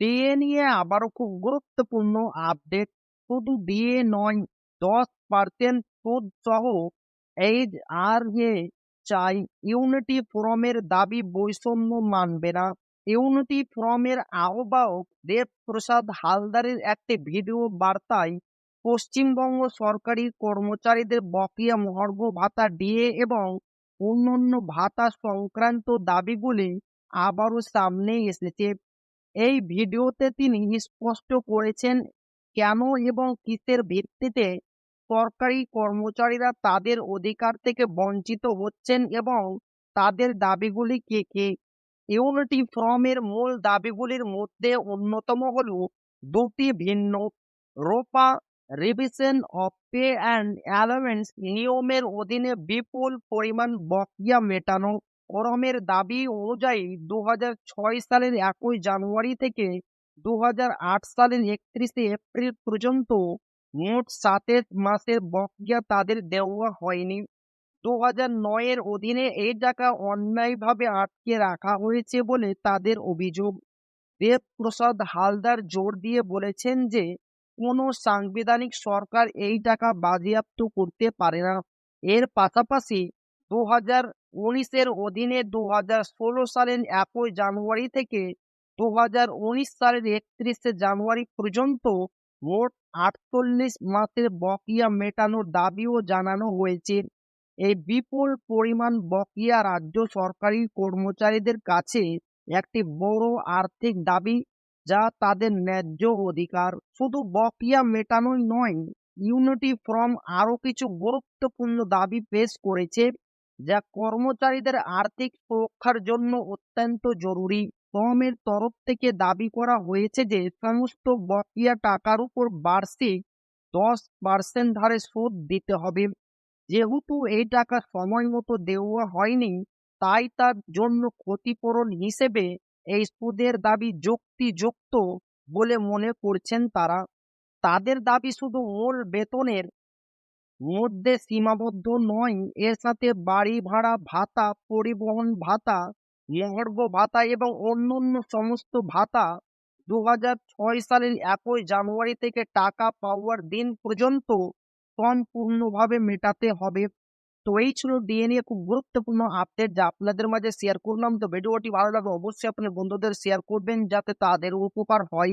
DA নিয়ে আবারও খুব গুরুত্বপূর্ণ। আপডেট শুধু ডিএ নয়, দশ পার্সেন্ট সুদ সহ এইচ আর এ চাই ইউনিটি ফোরামের দাবি বৈষম্য মানবে না। ইউনিটি ফোরামের আহ্বায়ক দেবপ্রসাদ হালদারের একটি ভিডিও বার্তায় পশ্চিমবঙ্গ সরকারি কর্মচারীদের বকেয়া মহার্ঘ ভাতা ডিএ এবং অন্যান্য ভাতা সংক্রান্ত দাবিগুলি আবারও সামনে এসেছে। এই ভিডিওতে তিনি স্পষ্ট করেছেন কেন এবং কিসের ভিত্তিতে সরকারি কর্মচারীরা তাদের অধিকার থেকে বঞ্চিত হচ্ছেন এবং তাদের দাবিগুলি কে কে? ইউনিটি ফর্মের মূল দাবিগুলির মধ্যে অন্যতম হল দুটি ভিন্ন। ROPA revision of pay and allowance নিয়মের অধীনে বিপুল পরিমাণ বকেয়া মেটানো। ফোরামের দাবি অনুযায়ী দু হাজার ছয় সালের একই জানুয়ারি থেকে দু হাজার আট সালের একত্রিশে এপ্রিল পর্যন্ত মোট সাতের মাসের বকেয়া তাদের দেওয়া হয়নি। দু হাজার নয়ের অধীনে এই টাকা অন্যায়ভাবে আটকে রাখা হয়েছে বলে তাদের অভিযোগ। দেবপ্রসাদ হালদার জোর দিয়ে বলেছেন যে, কোনো সাংবিধানিক সরকার এই টাকা বাজেয়াপ্ত করতে পারে না। এর পাশাপাশি দু হাজার উনিশের অধীনে দু হাজার ষোলো সালের একই জানুয়ারি থেকে দু হাজার উনিশ সালের একত্রিশে জানুয়ারি পর্যন্ত মোট আটচল্লিশ মাসের বকেয়া মেটানোর দাবিও জানানো হয়েছে। এই বিপুল পরিমাণ বকেয়া রাজ্য সরকারি কর্মচারীদের কাছে একটি বড় আর্থিক দাবি, যা তাদের ন্যায্য অধিকার। শুধু বকেয়া মেটানোই নয়, ইউনিটি ফ্রম আরও কিছু গুরুত্বপূর্ণ দাবি পেশ করেছে। যা কর্মচারীদের আর্থিক সুরক্ষার জন্য অত্যন্ত জরুরি। ফর্মের তরফ থেকে দাবি করা হয়েছে যে, সমস্ত বকেয়া টাকার উপর বার্ষিক দশ পার্সেন্ট হারে সুদ দিতে হবে। যেহেতু এই টাকা সময় মতো দেওয়া হয়নি, তাই তার জন্য ক্ষতিপূরণ হিসেবে এই সুদের দাবি যুক্তিযুক্ত বলে মনে করছেন তারা। তাদের দাবি শুধু মূল বেতনের মধ্যে সীমাবদ্ধ নয়। এর সাথে বাড়ি ভাড়া, ভাতা, পরিবহন ভাতা মহার্ঘ ভাতা এবং অন্যান্য সমস্ত ভাতা দু হাজার ছয় সালের একই জানুয়ারি থেকে টাকা পাওয়ার দিন পর্যন্ত সম্পূর্ণভাবে মেটাতে হবে। তো এই ছিল ডিএনএ খুব গুরুত্বপূর্ণ আপডেট যা আপনাদের মাঝে শেয়ার করলাম। তো ভিডিওটি ভালো লাগলে অবশ্যই আপনার বন্ধুদের শেয়ার করবেন যাতে তাদের উপকার হয়।